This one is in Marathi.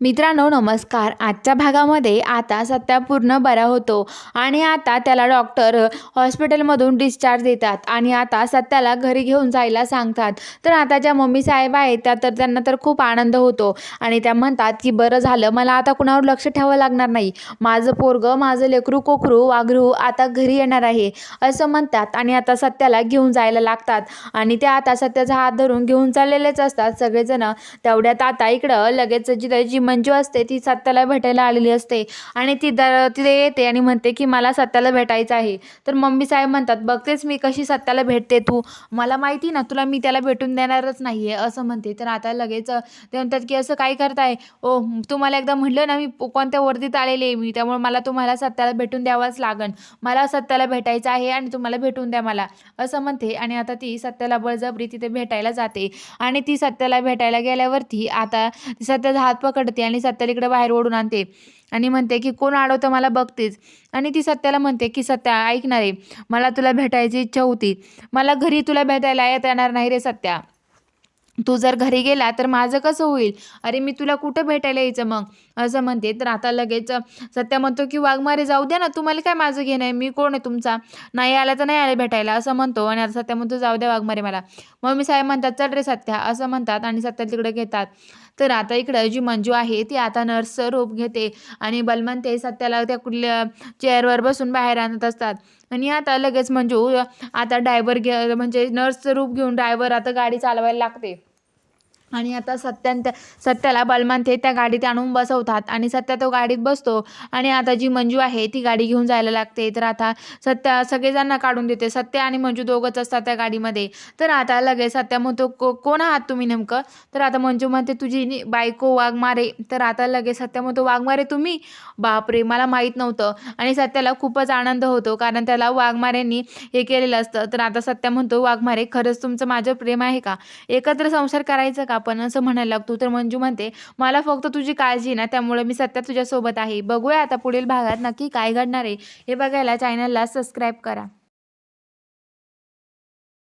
मित्रांनो नमस्कार. आजच्या भागामध्ये आता सत्या पूर्ण बरा होतो आणि आता त्याला डॉक्टर हॉस्पिटलमधून डिस्चार्ज देतात आणि आता सत्याला घरी घेऊन जायला सांगतात. तर आता ज्या मम्मी साहेब आहेत त्या तर त्यांना तर खूप आनंद होतो आणि त्या म्हणतात की बरं झालं मला आता कुणावर लक्ष ठेवावं लागणार नाही. माझं पोरगं माझं लेकरू कोकरू वाघरू आता घरी येणार आहे. असं म्हणतात आणि आता सत्याला घेऊन जायला लागतात आणि त्या आता सत्याचा हात धरून घेऊन चाललेलेच असतात सगळेजण. तेवढ्यात आता इकडं लगेच जिथं जी मंजू असते ती सत्याला भेटायला आलेली असते आणि ती दर तिथे येते आणि म्हणते की मला सत्याला भेटायचं आहे. तर मम्मी साहेब म्हणतात बघतेच मी कशी सत्याला भेटते तू? मला माहिती ना तुला मी त्याला भेटून देणारच नाही आहे असं म्हणते. तर आता लगेच ते म्हणतात की असं काय करताय? ओ तुम्हाला एकदा म्हटलं ना मी कोणत्या वर्दीत आलेले आहे मी त्यामुळे मला तुम्हाला सत्याला भेटून द्यावाच लागन. मला सत्याला भेटायचं आहे आणि तुम्हाला भेटून द्या मला असं म्हणते. आणि आता ती सत्याला बळजबरी तिथे भेटायला जाते. आणि ती सत्याला भेटायला गेल्यावरती आता सत्याचा हात पकडते आणि सत्याला इकडे बाहेर ओढून आणते. आणि म्हणते की कोण अडवतं मला बघतेच आणि ती सत्याला म्हणते की सत्या ऐकणार आहे मला तुला भेटायची इच्छा होती. मला घरी तुला भेटायला येत येणार नाही रे सत्या. तू जर घरी गेला तर माझं कसं होईल? अरे मी तुला कुठं भेटायला यायचं मग? असं म्हणते. तर आता लगेच सत्या म्हणतो की वाघमारे जाऊ द्या ना तुम्हाला काय माझं घेणं आहे? मी कोण आहे तुमचा? नाही आला तर नाही आले भेटायला. असं म्हणतो. आणि आता सत्या म्हणतो जाऊ द्या वाघमारे मला. मम्मी साहेब म्हणतात चल रे सत्या. असं म्हणतात आणि सत्या तिकडे घेतात. तर आता इकडं जी मंजू आहे ती आता नर्सचं रूप घेते आणि बलमन ते सत्याला त्या कुठल्या चेअरवर बसून बाहेर आणत असतात. आणि आता लगेच मंजू आता डायव्हर घे म्हणजे नर्सचं रूप घेऊन ड्रायव्हर आता गाडी चालवायला लागते. आणि आता सत्यान त्या सत्याला बलमान ते त्या गाडीत आणून बसवतात. आणि सत्या तो गाडीत बसतो. आणि आता जी मंजू आहे ती गाडी घेऊन जायला लागते. तर आता सत्या सगळेजणांना काढून देते. सत्या आणि मंजू दोघंच असतात त्या गाडीमध्ये. तर आता लगेच सत्या म्हणतो को कोण आहात तुम्ही नेमकं? तर आता मंजू म्हणते तुझी बायको वाघमारे तर आता लगेच सत्या म्हणतो वाघमारे तुम्ही? बापरे मला माहीत नव्हतं. आणि सत्याला खूपच आनंद होतो कारण त्याला वाघमारेंनी हे केलेलं असतं. तर आता सत्या म्हणतो वाघमारे खरंच तुमचं माझं प्रेम आहे का? एकत्र संसार करायचं का? आपण असं म्हणायला लागतो. तर मंजू म्हणते मला फक्त तुझी काळजी ना त्यामुळे मी सध्या तुझ्यासोबत आहे. बघूया आता पुढील भागात नक्की काय घडणार आहे. हे बघायला चॅनलला सबस्क्राईब करा.